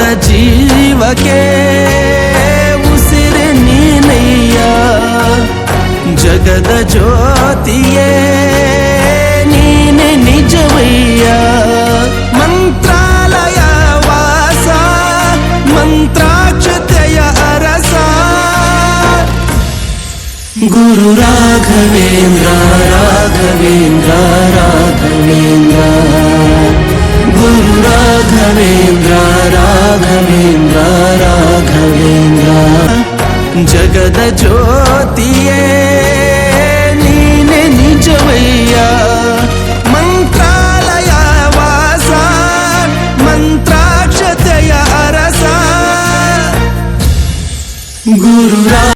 जीव के उसीरिया जगद ज्योतिये गुरु राघवेन्द्र राघवेन्द्र राघवेन्द्र। गुरु राघवेन्द्रा। జగద జ్యోతియే నీనే నిజమయ్యా. మంత్రాలయ వాస మంత్రాక్షతయ అరస. గురురా